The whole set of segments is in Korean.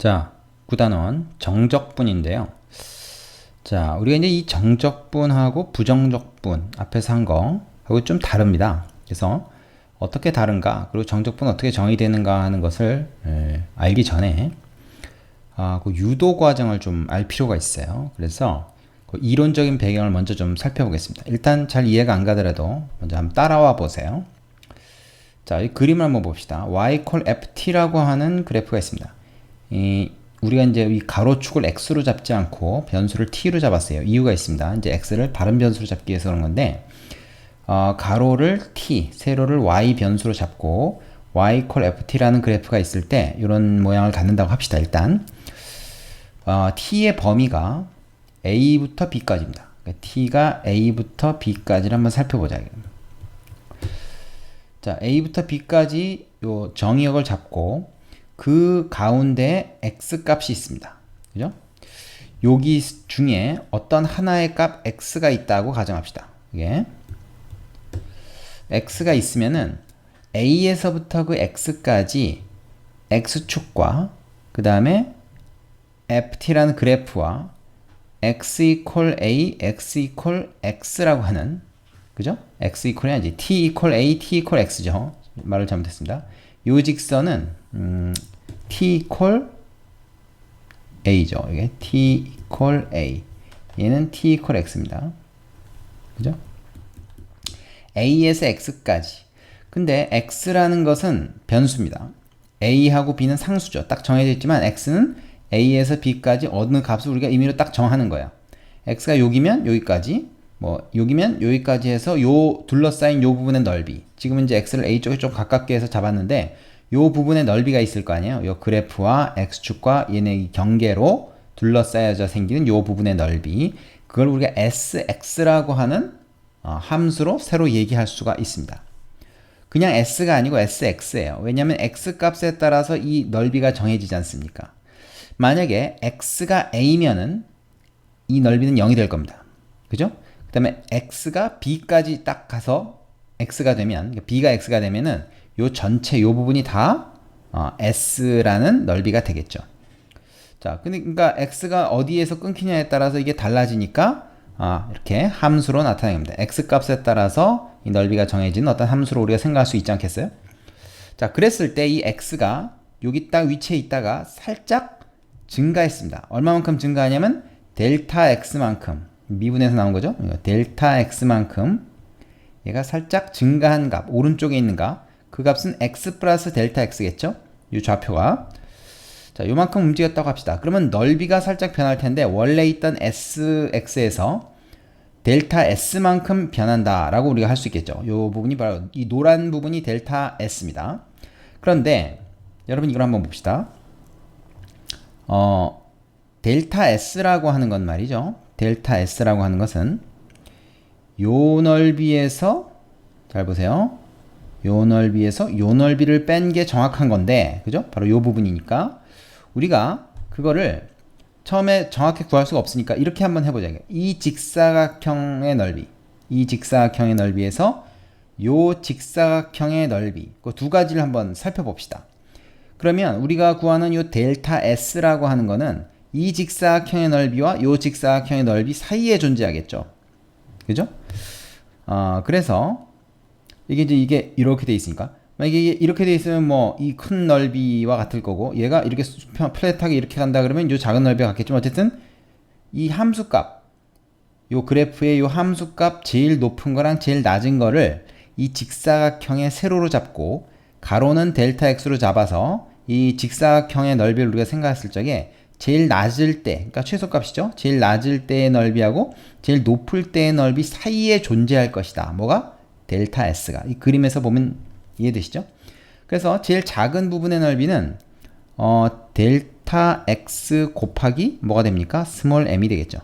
자, 9단원 정적분인데요. 자, 우리가 이제 이 정적분하고 부정적분 앞에서 한 거하고 좀 다릅니다. 그래서 어떻게 다른가, 그리고 정적분 어떻게 정의되는가 하는 것을 에, 알기 전에 아, 그 유도 과정을 좀 알 필요가 있어요. 그래서 그 이론적인 배경을 먼저 좀 살펴보겠습니다. 일단 잘 이해가 안 가더라도 먼저 한번 따라와 보세요. 자, 이 그림을 한번 봅시다. y 콜 ft라고 하는 그래프가 있습니다. 이 우리가 이제 이 가로축을 x로 잡지 않고 변수를 t로 잡았어요. 이유가 있습니다. 이제 x를 다른 변수로 잡기 위해서 그런 건데 어, 가로를 t, 세로를 y 변수로 잡고 y 콜 ft라는 그래프가 있을 때 이런 모양을 갖는다고 합시다. 일단 어, t의 범위가 a부터 b까지입니다. 그러니까 t가 a부터 b까지를 한번 살펴보자. 자, a부터 b까지 요 정의역을 잡고 그 가운데 x 값이 있습니다. 그죠? 여기 중에 어떤 하나의 값 x가 있다고 가정합시다. 이게 x가 있으면은 a에서부터 그 x까지 x축과 그 다음에 ft라는 그래프와 x 이퀄 a, x 이퀄 x라고 하는 그죠? x 이퀄이 아니지 t 이퀄 a, t 이퀄 x죠. 말을 잘못했습니다. 요 직선은 음, t 이퀄 a죠. 이게 t 이퀄 a. 얘는 t 이퀄 x입니다. 그죠? a에서 x까지. 근데 x라는 것은 변수입니다. a하고 b는 상수죠. 딱 정해져 있지만 x는 a에서 b까지 어느 값을 우리가 임의로 딱 정하는 거야. x가 여기면 여기까지, 뭐 여기면 여기까지 해서 요 둘러싸인 요 부분의 넓이. 지금 이제 x를 a 쪽에 좀 가깝게 해서 잡았는데 요 부분의 넓이가 있을 거 아니에요. 요 그래프와 x축과 얘네 경계로 둘러싸여져 생기는 요 부분의 넓이. 그걸 우리가 sx라고 하는 어, 함수로 새로 얘기할 수가 있습니다. 그냥 s가 아니고 sx예요. 왜냐하면 x 값에 따라서 이 넓이가 정해지지 않습니까? 만약에 x가 a면은 이 넓이는 0이 될 겁니다. 그죠? 그 다음에 x가 b까지 딱 가서 x가 되면 그러니까 b가 x가 되면은 요 전체 요 부분이 다 어, s라는 넓이가 되겠죠. 자, 그러니까 x가 어디에서 끊기냐에 따라서 이게 달라지니까 아, 이렇게 함수로 나타냅니다. x 값에 따라서 이 넓이가 정해진 어떤 함수로 우리가 생각할 수 있지 않겠어요? 자, 그랬을 때 이 x가 여기 딱 위치에 있다가 살짝 증가했습니다. 얼마만큼 증가하냐면 델타 x만큼 미분에서 나온 거죠. 델타 x만큼 얘가 살짝 증가한 값 오른쪽에 있는 값 그 값은 x 플러스 델타 x겠죠? 이 좌표가 자 요만큼 움직였다고 합시다. 그러면 넓이가 살짝 변할 텐데 원래 있던 sx에서 델타 s만큼 변한다 라고 우리가 할 수 있겠죠. 요 부분이 바로 이 노란 부분이 델타 s입니다. 그런데 여러분 이걸 한번 봅시다. 어, 델타 s라고 하는 건 말이죠. 델타 s라고 하는 것은 요 넓이에서 잘 보세요. 요 넓이에서 요 넓이를 뺀 게 정확한 건데 그죠? 바로 요 부분이니까 우리가 그거를 처음에 정확히 구할 수가 없으니까 이렇게 한번 해보자. 이 직사각형의 넓이, 이 직사각형의 넓이에서 요 직사각형의 넓이, 그 두 가지를 한번 살펴봅시다. 그러면 우리가 구하는 요 델타 S라고 하는 거는 이 직사각형의 넓이와 요 직사각형의 넓이 사이에 존재하겠죠. 그죠? 어, 그래서 이게 이제 이게 이렇게 돼 있으니까 만약에 이렇게 돼 있으면 뭐 이 큰 넓이와 같을 거고 얘가 이렇게 플랫하게 이렇게 간다 그러면 요 작은 넓이가 같겠지만 어쨌든 이 함수값 요 그래프의 요 함수값 제일 높은 거랑 제일 낮은 거를 이 직사각형의 세로로 잡고 가로는 델타 x로 잡아서 이 직사각형의 넓이를 우리가 생각했을 적에 제일 낮을 때, 그러니까 최소값이죠. 제일 낮을 때의 넓이하고 제일 높을 때의 넓이 사이에 존재할 것이다. 뭐가? 델타 S가. 이 그림에서 보면 이해되시죠? 그래서 제일 작은 부분의 넓이는 어, 델타 X 곱하기 뭐가 됩니까? 스몰 m이 되겠죠.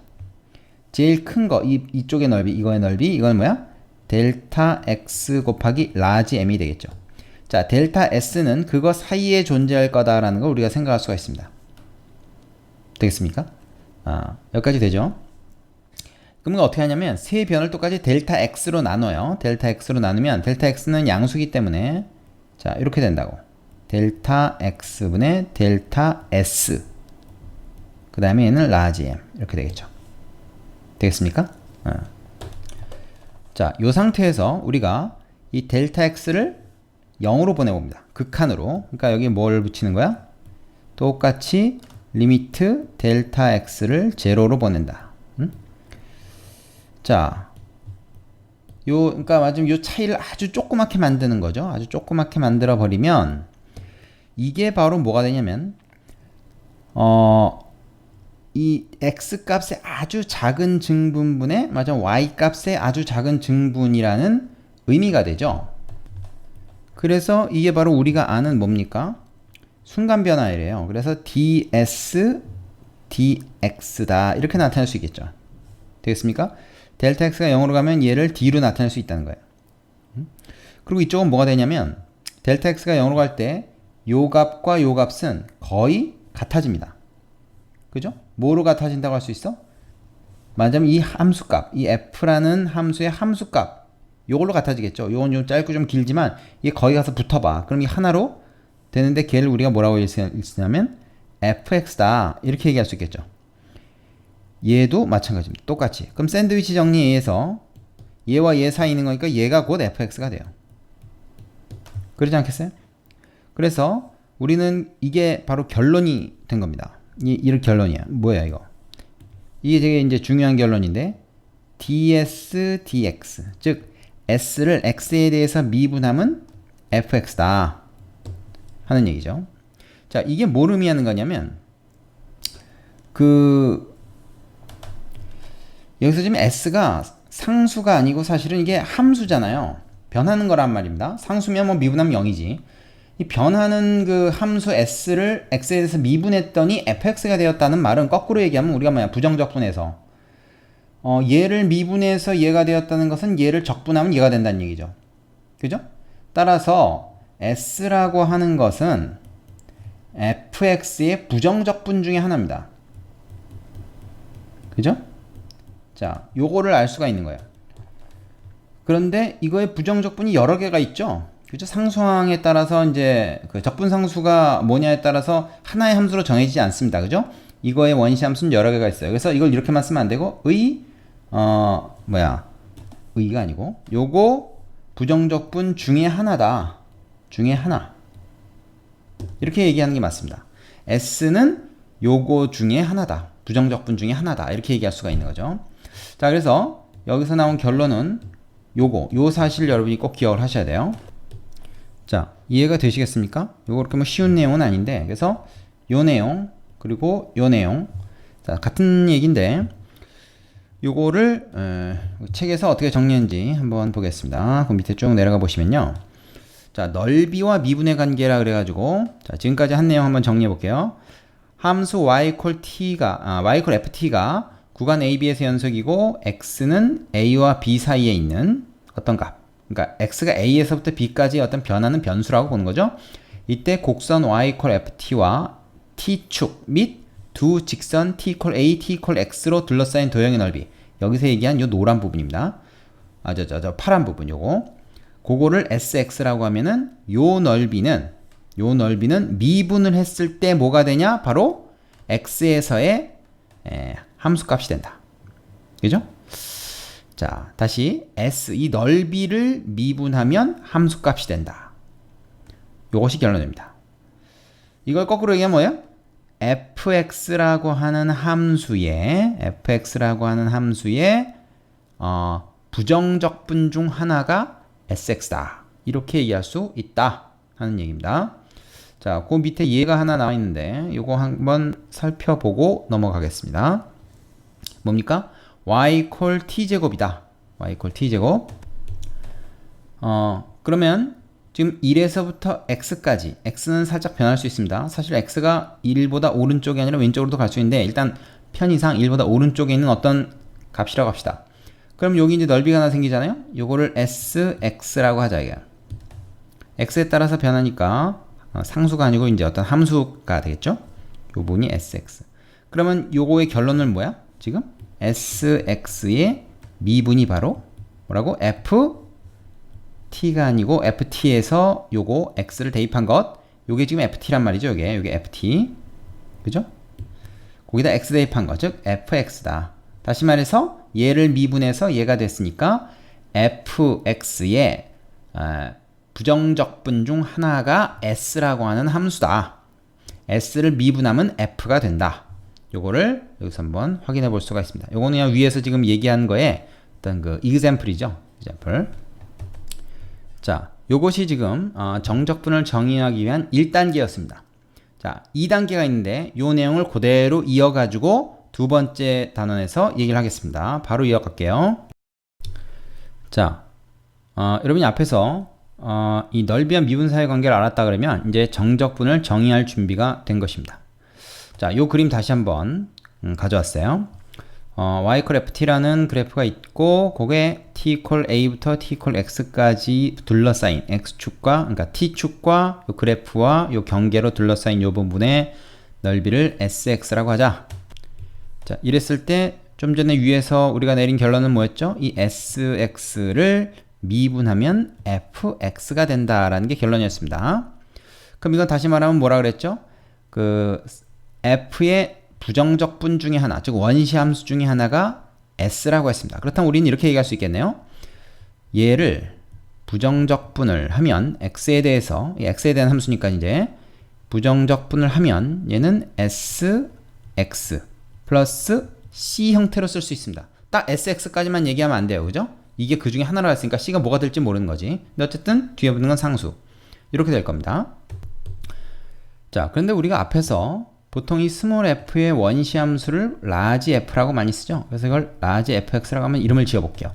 제일 큰 거, 이, 이쪽의 넓이, 이거의 넓이, 이건 뭐야? 델타 X 곱하기 라지 m이 되겠죠. 자, 델타 S는 그거 사이에 존재할 거다라는 걸 우리가 생각할 수가 있습니다. 되겠습니까? 아, 여기까지 되죠? 그러면 어떻게 하냐면 세 변을 똑같이 델타 x로 나눠요. 델타 x로 나누면 델타 x는 양수기 때문에 자 이렇게 된다고. 델타 x분의 델타 s 그 다음에 얘는 라지 m 이렇게 되겠죠. 되겠습니까? 어. 자, 이 상태에서 우리가 이 델타 x를 0으로 보내봅니다. 극한으로. 그러니까 여기 뭘 붙이는 거야? 똑같이 리미트 델타 x를 제로로 보낸다. 응? 자, 요 그러니까 맞으면 요 차이를 아주 조그맣게 만드는 거죠. 아주 조그맣게 만들어 버리면 이게 바로 뭐가 되냐면 어 이 x 값의 아주 작은 증분분의 맞아 y 값의 아주 작은 증분이라는 의미가 되죠. 그래서 이게 바로 우리가 아는 뭡니까? 순간 변화이래요. 그래서 ds dx다 이렇게 나타낼 수 있겠죠. 되겠습니까? 델타 x가 0으로 가면 얘를 d로 나타낼 수 있다는 거예요. 음? 그리고 이쪽은 뭐가 되냐면 델타 x가 0으로 갈 때 요 값과 요 값은 거의 같아집니다. 그죠? 뭐로 같아진다고 할 수 있어? 맞으면 이 함수값, 이 f라는 함수의 함수값 요걸로 같아지겠죠. 요건 좀 짧고 좀 길지만 이게 거기 가서 붙어봐. 그럼 이 하나로 되는데 걔를 우리가 뭐라고 쓰냐면 fx다 이렇게 얘기할 수 있겠죠. 얘도 마찬가지입니다. 똑같이. 그럼 샌드위치 정리에서 얘와 얘 사이 있는 거니까 얘가 곧 fx가 돼요. 그러지 않겠어요? 그래서 우리는 이게 바로 결론이 된 겁니다. 이, 이런 결론이야. 뭐야 이거? 이게 되게 이제 중요한 결론인데 ds dx 즉 s를 x에 대해서 미분함은 fx다 하는 얘기죠. 자 이게 뭘 의미하는 거냐면 그 여기서 지금 s가 상수가 아니고 사실은 이게 함수잖아요. 변하는 거란 말입니다. 상수면 뭐 미분하면 0이지. 이 변하는 그 함수 s를 x에 대해서 미분했더니 fx가 되었다는 말은 거꾸로 얘기하면 우리가 뭐야 부정적 분해서 어, 얘를 미분해서 얘가 되었다는 것은 얘를 적분하면 얘가 된다는 얘기죠. 그죠? 따라서 s라고 하는 것은 fx의 부정적분 중에 하나입니다. 그죠? 자, 요거를 알 수가 있는 거예요. 그런데 이거의 부정적분이 여러 개가 있죠. 그죠? 상수항에 따라서 이제 그 적분 상수가 뭐냐에 따라서 하나의 함수로 정해지지 않습니다. 그죠? 이거의 원시 함수는 여러 개가 있어요. 그래서 이걸 이렇게만 쓰면 안 되고 의 어 뭐야? 의가 아니고 요거 부정적분 중에 하나다. 중에 하나. 이렇게 얘기하는 게 맞습니다. s는 요거 중에 하나다. 부정적분 중에 하나다. 이렇게 얘기할 수가 있는 거죠. 자, 그래서 여기서 나온 결론은 요거, 요 사실 여러분이 꼭 기억을 하셔야 돼요. 자, 이해가 되시겠습니까? 요거 그렇게 뭐 쉬운 내용은 아닌데, 그래서 요 내용, 그리고 요 내용. 자, 같은 얘기인데, 요거를, 에, 책에서 어떻게 정리했는지 한번 보겠습니다. 그 밑에 쭉 내려가 보시면요. 자, 넓이와 미분의 관계라 그래가지고, 자, 지금까지 한 내용 한번 정리해 볼게요. 함수 y 콜 t가, 아, y 콜 ft가 구간 AB에서 연속이고 x는 A와 B 사이에 있는 어떤 값. 그러니까 x가 A에서부터 B까지 어떤 변하는 변수라고 보는 거죠. 이때 곡선 y ft와 t축 및 두 직선 t a, t x로 둘러싸인 도형의 넓이. 여기서 얘기한 요 노란 부분입니다. 아, 저, 저, 저 파란 부분 요거. 그거를 sx라고 하면은 요 넓이는 요 넓이는 미분을 했을 때 뭐가 되냐? 바로 x에서의 에, 함수값이 된다. 그죠? 자, 다시 S 이 넓이를 미분하면 함수값이 된다. 이것이 결론입니다. 이걸 거꾸로 얘기하면 뭐예요? fx라고 하는 함수의 fx라고 하는 함수의 어, 부정적분 중 하나가 sx다. 이렇게 얘기할 수 있다 하는 얘기입니다. 자, 그 밑에 예가 하나 나와 있는데 이거 한번 살펴보고 넘어가겠습니다. 뭡니까? y 콜 t제곱이다. y 콜 t제곱. 어, 그러면 지금 1에서부터 x까지 x는 살짝 변할 수 있습니다. 사실 x가 1보다 오른쪽이 아니라 왼쪽으로도 갈 수 있는데 일단 편의상 1보다 오른쪽에 있는 어떤 값이라고 합시다. 그럼 여기 이제 넓이가 하나 생기잖아요. 요거를 sx라고 하자 이게. x에 따라서 변하니까 어, 상수가 아니고 이제 어떤 함수가 되겠죠. 요 부분이 sx. 그러면 요거의 결론은 뭐야? 지금 sx의 미분이 바로 뭐라고? f t가 아니고 ft에서 요거 x를 대입한 것 요게 지금 ft란 말이죠. 요게 요게 ft. 그죠? 거기다 x 대입한 거, 즉 fx다. 다시 말해서 얘를 미분해서 얘가 됐으니까 fx의 아, 부정적분 중 하나가 s라고 하는 함수다. s를 미분하면 f가 된다. 요거를 여기서 한번 확인해 볼 수가 있습니다. 요거는 그냥 위에서 지금 얘기한 거에 어떤 그 example이죠. example. 자, 요것이 지금 어, 정적분을 정의하기 위한 1단계였습니다. 자, 2단계가 있는데 요 내용을 그대로 이어가지고 두 번째 단원에서 얘기를 하겠습니다. 바로 이어갈게요. 자, 어, 여러분이 앞에서 어, 이 넓이와 미분 사이의 관계를 알았다 그러면 이제 정적분을 정의할 준비가 된 것입니다. 자, 요 그림 다시 한번 음, 가져왔어요. 어, y equal ft라는 그래프가 있고 그게 t equal a부터 t equal x까지 둘러싸인 x축과 그러니까 t축과 요 그래프와 요 경계로 둘러싸인 요 부분의 넓이를 sx라고 하자. 자, 이랬을 때 좀 전에 위에서 우리가 내린 결론은 뭐였죠? 이 sx를 미분하면 fx가 된다라는 게 결론이었습니다. 그럼 이건 다시 말하면 뭐라 그랬죠? 그 f의 부정적분 중에 하나, 즉 원시 함수 중에 하나가 s라고 했습니다. 그렇다면 우리는 이렇게 얘기할 수 있겠네요. 얘를 부정적분을 하면 x에 대해서 이 x에 대한 함수니까 이제 부정적분을 하면 얘는 sx 플러스 c 형태로 쓸 수 있습니다. 딱 sx까지만 얘기하면 안 돼요. 그죠? 이게 그 중에 하나로 했으니까 c가 뭐가 될지 모르는 거지. 근데 어쨌든 뒤에 붙는 건 상수. 이렇게 될 겁니다. 자, 그런데 우리가 앞에서 보통 이 스몰 f의 원시 함수를 라지 f라고 많이 쓰죠. 그래서 이걸 라지 fx라고 하면 이름을 지어 볼게요.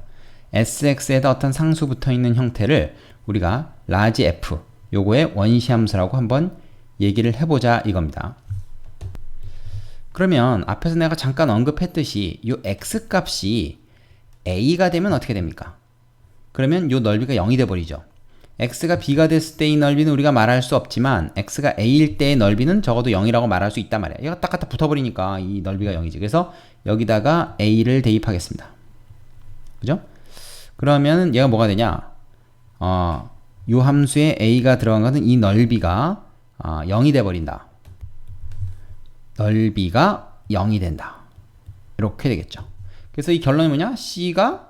sx에다 어떤 상수 붙어 있는 형태를 우리가 라지 f 요거의 원시 함수라고 한번 얘기를 해보자 이겁니다. 그러면 앞에서 내가 잠깐 언급했듯이 이 x 값이 a가 되면 어떻게 됩니까? 그러면 이 넓이가 0이 돼 버리죠. x가 b가 됐을 때의 넓이는 우리가 말할 수 없지만 x가 a일 때의 넓이는 적어도 0이라고 말할 수 있단 말이야. 얘가 딱 갖다 붙어버리니까 이 넓이가 0이지. 그래서 여기다가 a를 대입하겠습니다. 그죠? 그러면 얘가 뭐가 되냐? 어, 요 함수에 a가 들어간 것은 이 넓이가 어, 0이 돼 버린다. 넓이가 0이 된다. 이렇게 되겠죠. 그래서 이 결론이 뭐냐? C가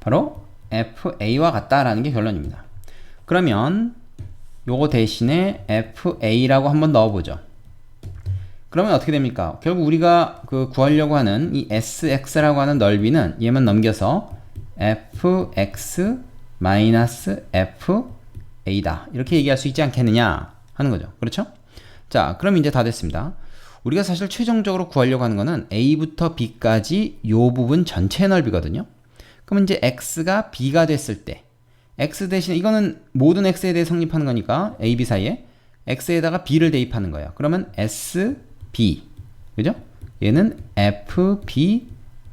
바로 FA와 같다라는 게 결론입니다. 그러면 요거 대신에 FA라고 한번 넣어보죠. 그러면 어떻게 됩니까? 결국 우리가 그 구하려고 하는 이 SX라고 하는 넓이는 얘만 넘겨서 FX FA다. 이렇게 얘기할 수 있지 않겠느냐 하는 거죠. 그렇죠? 자, 그럼 이제 다 됐습니다. 우리가 사실 최종적으로 구하려고 하는 거는 A부터 B까지 요 부분 전체 넓이거든요. 그럼 이제 X가 B가 됐을 때 X 대신에 이거는 모든 X에 대해 성립하는 거니까 A, B 사이에 X에다가 B를 대입하는 거예요. 그러면 S, B. 그죠? 얘는 F, B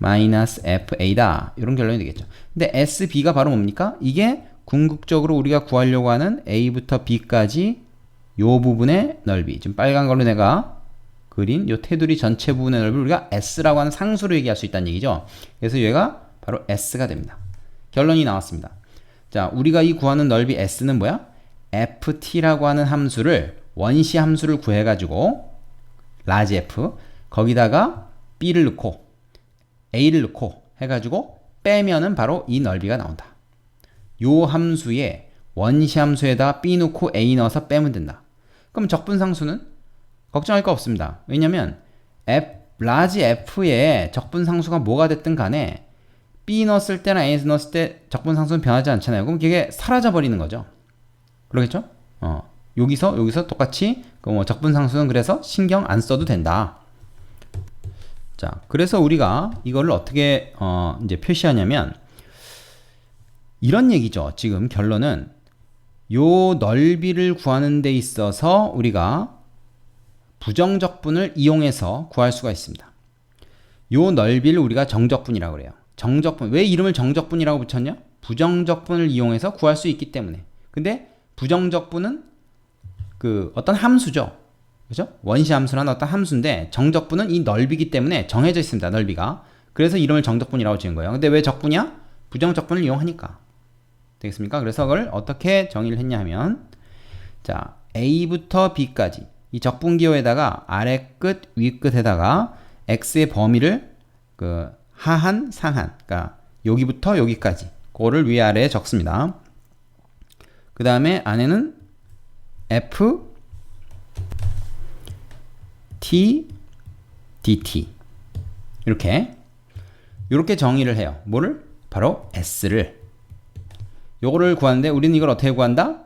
FA다. 이런 결론이 되겠죠. 근데 S, B가 바로 뭡니까? 이게 궁극적으로 우리가 구하려고 하는 A부터 B까지 요 부분의 넓이. 지금 빨간 걸로 내가 그린 요 테두리 전체 부분의 넓이를 우리가 S라고 하는 상수로 얘기할 수 있다는 얘기죠. 그래서 얘가 바로 S가 됩니다. 결론이 나왔습니다. 자, 우리가 이 구하는 넓이 S는 뭐야? FT라고 하는 함수를 원시 함수를 구해 가지고 라지 F 거기다가 B를 넣고 A를 넣고 해 가지고 빼면은 바로 이 넓이가 나온다. 요 함수에 원시 함수에다 B 넣고 A 넣어서 빼면 된다. 그럼 적분상수는 걱정할 거 없습니다. 왜냐면 F, 라지 F의 적분상수가 뭐가 됐든 간에 B 넣었을 때나 A 넣었을 때 적분상수는 변하지 않잖아요. 그럼 이게 사라져 버리는 거죠. 그러겠죠? 어. 여기서 여기서 똑같이 그뭐 적분상수는 그래서 신경 안 써도 된다. 자, 그래서 우리가 이거를 어떻게 어 이제 표시하냐면 이런 얘기죠. 지금 결론은 요 넓이를 구하는 데 있어서 우리가 부정적분을 이용해서 구할 수가 있습니다. 요 넓이를 우리가 정적분이라고 그래요. 정적분. 왜 이름을 정적분이라고 붙였냐? 부정적분을 이용해서 구할 수 있기 때문에. 근데 부정적분은 그 어떤 함수죠. 그죠? 원시 함수란 어떤 함수인데 정적분은 이 넓이기 때문에 정해져 있습니다. 넓이가. 그래서 이름을 정적분이라고 지은 거예요. 근데 왜 적분이야? 부정적분을 이용하니까. 되겠습니까? 그래서 그걸 어떻게 정의를 했냐 하면 자, A부터 B까지 이 적분기호에다가 아래 끝, 위 끝에다가 x의 범위를 그 하한, 상한, 그러니까 여기부터 여기까지 그거를 위아래에 적습니다. 그 다음에 안에는 f t dt 이렇게 이렇게 정의를 해요. 뭐를? 바로 s를 요거를 구하는데 우리는 이걸 어떻게 구한다?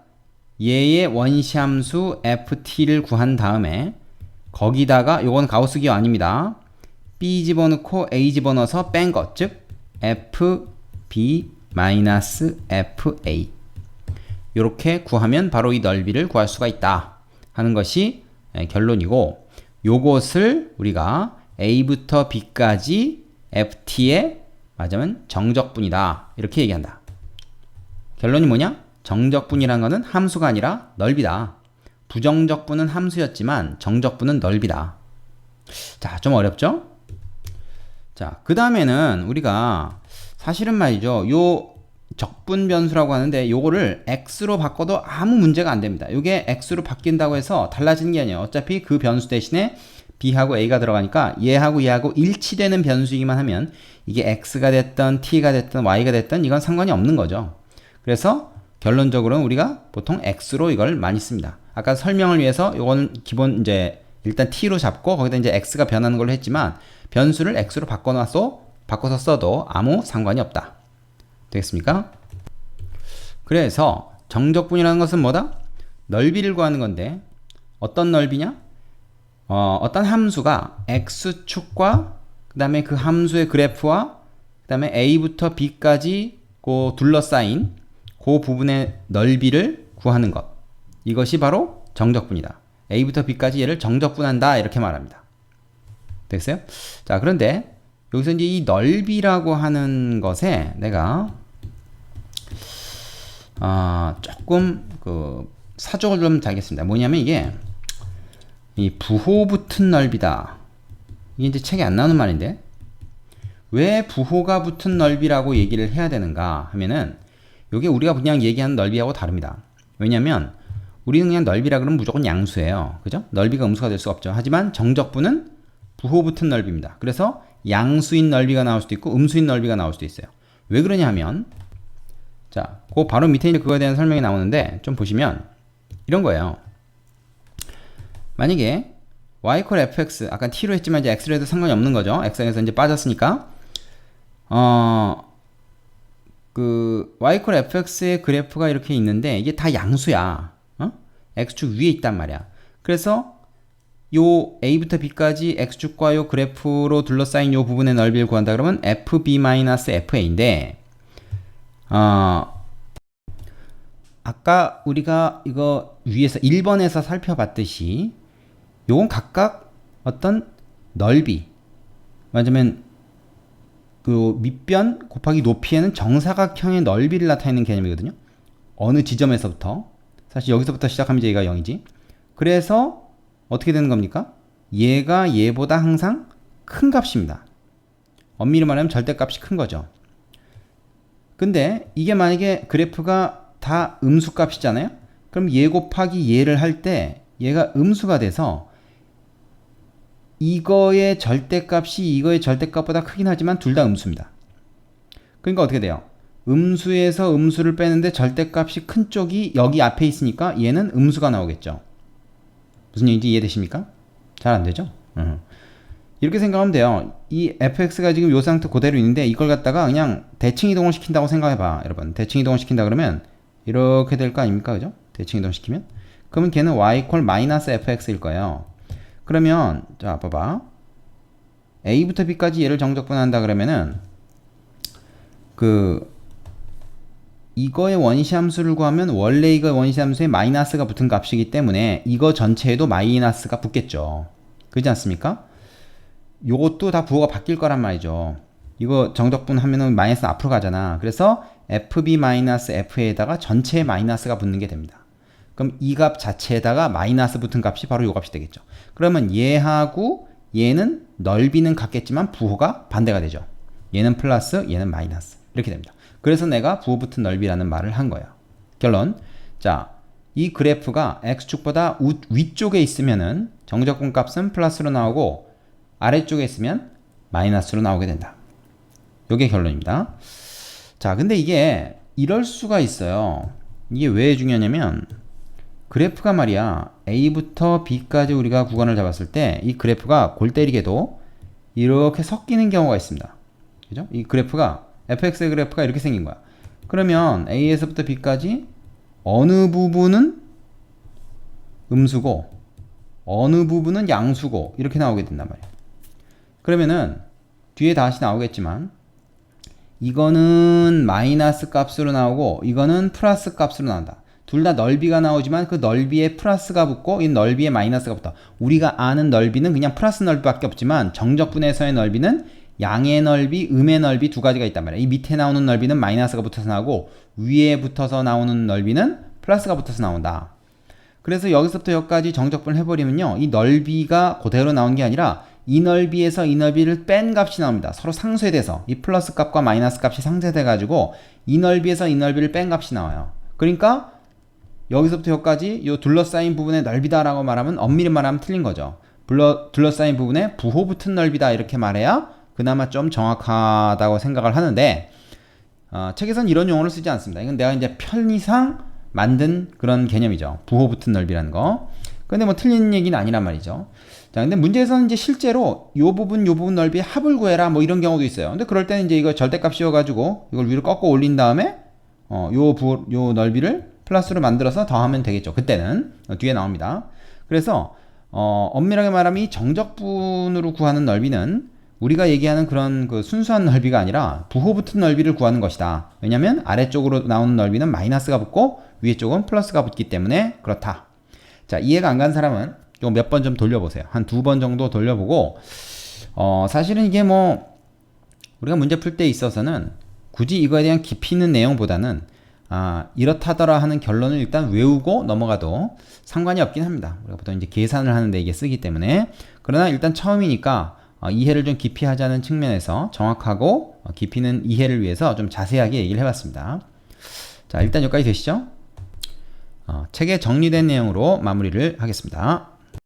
얘의 원시함수 ft를 구한 다음에 거기다가 요건 가우스 기호 아닙니다. b 집어넣고 a 집어넣어서 뺀 것, 즉 f b 마이너스 f a 이렇게 구하면 바로 이 넓이를 구할 수가 있다 하는 것이 예, 결론이고 요것을 우리가 a부터 b까지 ft의 맞으면 정적분이다 이렇게 얘기한다. 결론이 뭐냐? 정적분이란 것은 함수가 아니라 넓이다. 부정적분은 함수였지만 정적분은 넓이다. 자, 좀 어렵죠? 자, 그 다음에는 우리가 사실은 말이죠. 요 적분 변수라고 하는데 요거를 x로 바꿔도 아무 문제가 안 됩니다. 요게 x로 바뀐다고 해서 달라지는 게 아니에요. 어차피 그 변수 대신에 b하고 a가 들어가니까 얘하고 얘하고 일치되는 변수이기만 하면 이게 x가 됐던 t가 됐던 y가 됐던 이건 상관이 없는 거죠. 그래서 결론적으로는 우리가 보통 x로 이걸 많이 씁니다. 아까 설명을 위해서 요거는 기본 이제 일단 t로 잡고 거기다 이제 x가 변하는 걸로 했지만 변수를 x로 바꿔놔서 바꿔서 써도 아무 상관이 없다. 되겠습니까? 그래서 정적분이라는 것은 뭐다? 넓이를 구하는 건데 어떤 넓이냐? 어, 어떤 함수가 x축과 그 다음에 그 함수의 그래프와 그 다음에 a부터 b까지 그 둘러싸인 그 부분의 넓이를 구하는 것. 이것이 바로 정적분이다. a부터 b까지 얘를 정적분한다 이렇게 말합니다. 됐어요? 자 그런데 여기서 이제 이 넓이라고 하는 것에 내가 아 조금 그 사족을 좀 달겠습니다. 뭐냐면 이게 이 부호 붙은 넓이다. 이게 이제 책에 안 나오는 말인데 왜 부호가 붙은 넓이라고 얘기를 해야 되는가 하면은 이게 우리가 그냥 얘기하는 넓이하고 다릅니다. 왜냐면 우리는 그냥 넓이라 그러면 무조건 양수예요. 그죠? 넓이가 음수가 될 수 없죠. 하지만 정적분은 부호 붙은 넓이입니다. 그래서 양수인 넓이가 나올 수도 있고 음수인 넓이가 나올 수도 있어요. 왜 그러냐 하면 자, 그 바로 밑에 이제 그거에 대한 설명이 나오는데 좀 보시면 이런 거예요. 만약에 y 콜 fx 아까 t로 했지만 이제 x로 해도 상관이 없는 거죠. x에서 이제 빠졌으니까 어, 그 y 콜 fx의 그래프가 이렇게 있는데 이게 다 양수야. 어? x축 위에 있단 말이야. 그래서 요 a부터 b까지 x축과 요 그래프로 둘러싸인 요 부분의 넓이를 구한다 그러면 fb-fa인데 어, 아까 우리가 이거 위에서 1번에서 살펴봤듯이 요건 각각 어떤 넓이 맞으면 그 밑변 곱하기 높이에는 정사각형의 넓이를 나타내는 개념이거든요. 어느 지점에서부터 사실 여기서부터 시작하면 이제 얘가 0이지. 그래서 어떻게 되는 겁니까? 얘가 얘보다 항상 큰 값입니다. 엄밀히 말하면 절대값이 큰 거죠. 근데 이게 만약에 그래프가 다 음수값이잖아요? 그럼 얘 곱하기 얘를 할 때 얘가 음수가 돼서 이거의 절대값이 이거의 절대값보다 크긴 하지만 둘 다 음수입니다. 그러니까 어떻게 돼요? 음수에서 음수를 빼는데 절대값이 큰 쪽이 여기 앞에 있으니까 얘는 음수가 나오겠죠. 무슨 얘기인지 이해되십니까? 잘 안 되죠? 음. 이렇게 생각하면 돼요. 이 fx가 지금 요 상태 그대로 있는데 이걸 갖다가 그냥 대칭 이동을 시킨다고 생각해봐. 여러분. 대칭 이동을 시킨다 그러면 이렇게 될 거 아닙니까? 그죠? 대칭 이동 시키면. 그러면 걔는 y 콜 마이너스 fx일 거예요. 그러면 자 봐봐. a부터 b까지 얘를 정적분한다 그러면은 그 이거의 원시 함수를 구하면 원래 이거 원시 함수에 마이너스가 붙은 값이기 때문에 이거 전체에도 마이너스가 붙겠죠. 그렇지 않습니까? 요것도 다 부호가 바뀔 거란 말이죠. 이거 정적분 하면은 마이너스 앞으로 가잖아. 그래서 fb-fa에다가 전체에 마이너스가 붙는 게 됩니다. 그럼 이 값 자체에다가 마이너스 붙은 값이 바로 요 값이 되겠죠. 그러면 얘하고 얘는 넓이는 같겠지만 부호가 반대가 되죠. 얘는 플러스, 얘는 마이너스. 이렇게 됩니다. 그래서 내가 부호 붙은 넓이라는 말을 한 거예요. 결론. 자, 이 그래프가 x축보다 우- 위쪽에 있으면은 정적분 값은 플러스로 나오고 아래쪽에 있으면 마이너스로 나오게 된다. 요게 결론입니다. 자, 근데 이게 이럴 수가 있어요. 이게 왜 중요하냐면 그래프가 말이야 A부터 B까지 우리가 구간을 잡았을 때 이 그래프가 골 때리게도 이렇게 섞이는 경우가 있습니다. 그죠? 이 그래프가 fx의 그래프가 이렇게 생긴 거야. 그러면 A에서부터 B까지 어느 부분은 음수고 어느 부분은 양수고 이렇게 나오게 된단 말이야. 그러면은 뒤에 다시 나오겠지만 이거는 마이너스 값으로 나오고 이거는 플러스 값으로 나온다. 둘 다 넓이가 나오지만 그 넓이에 플러스가 붙고 이 넓이에 마이너스가 붙어. 우리가 아는 넓이는 그냥 플러스 넓이밖에 없지만 정적분에서의 넓이는 양의 넓이, 음의 넓이 두 가지가 있단 말이야. 이 밑에 나오는 넓이는 마이너스가 붙어서 나오고 위에 붙어서 나오는 넓이는 플러스가 붙어서 나온다. 그래서 여기서부터 여기까지 정적분을 해버리면요. 이 넓이가 그대로 나온 게 아니라 이 넓이에서 이 넓이를 뺀 값이 나옵니다. 서로 상쇄돼서 이 플러스 값과 마이너스 값이 상쇄돼 가지고 이 넓이에서 이 넓이를 뺀 값이 나와요. 그러니까 여기서부터 여기까지 이 둘러싸인 부분의 넓이다라고 말하면 엄밀히 말하면 틀린 거죠. 둘러, 둘러싸인 부분에 부호 붙은 넓이다 이렇게 말해야 그나마 좀 정확하다고 생각을 하는데 어, 책에선 이런 용어를 쓰지 않습니다. 이건 내가 이제 편의상 만든 그런 개념이죠. 부호 붙은 넓이라는 거. 근데 뭐 틀린 얘기는 아니란 말이죠. 자, 근데 문제에서는 이제 실제로 요 부분, 요 부분 넓이의 합을 구해라 뭐 이런 경우도 있어요. 근데 그럴 때는 이제 이거 절대값 씌워가지고 이걸 위로 꺾어 올린 다음에 어, 요 부, 요 넓이를 플러스로 만들어서 더하면 되겠죠. 그때는 어, 뒤에 나옵니다. 그래서 어, 엄밀하게 말하면 이 정적분으로 구하는 넓이는 우리가 얘기하는 그런 그 순수한 넓이가 아니라 부호 붙은 넓이를 구하는 것이다. 왜냐면 아래쪽으로 나오는 넓이는 마이너스가 붙고 위에 쪽은 플러스가 붙기 때문에 그렇다. 자, 이해가 안 간 사람은 좀 몇 번 좀 돌려보세요. 한 두 번 정도 돌려보고, 어, 사실은 이게 뭐, 우리가 문제 풀 때 있어서는 굳이 이거에 대한 깊이 있는 내용보다는, 아, 이렇다더라 하는 결론을 일단 외우고 넘어가도 상관이 없긴 합니다. 우리가 보통 이제 계산을 하는데 이게 쓰기 때문에. 그러나 일단 처음이니까 어, 이해를 좀 깊이 하자는 측면에서 정확하고 어, 깊이 있는 이해를 위해서 좀 자세하게 얘기를 해봤습니다. 자, 일단 여기까지 되시죠? 어, 책에 정리된 내용으로 마무리를 하겠습니다.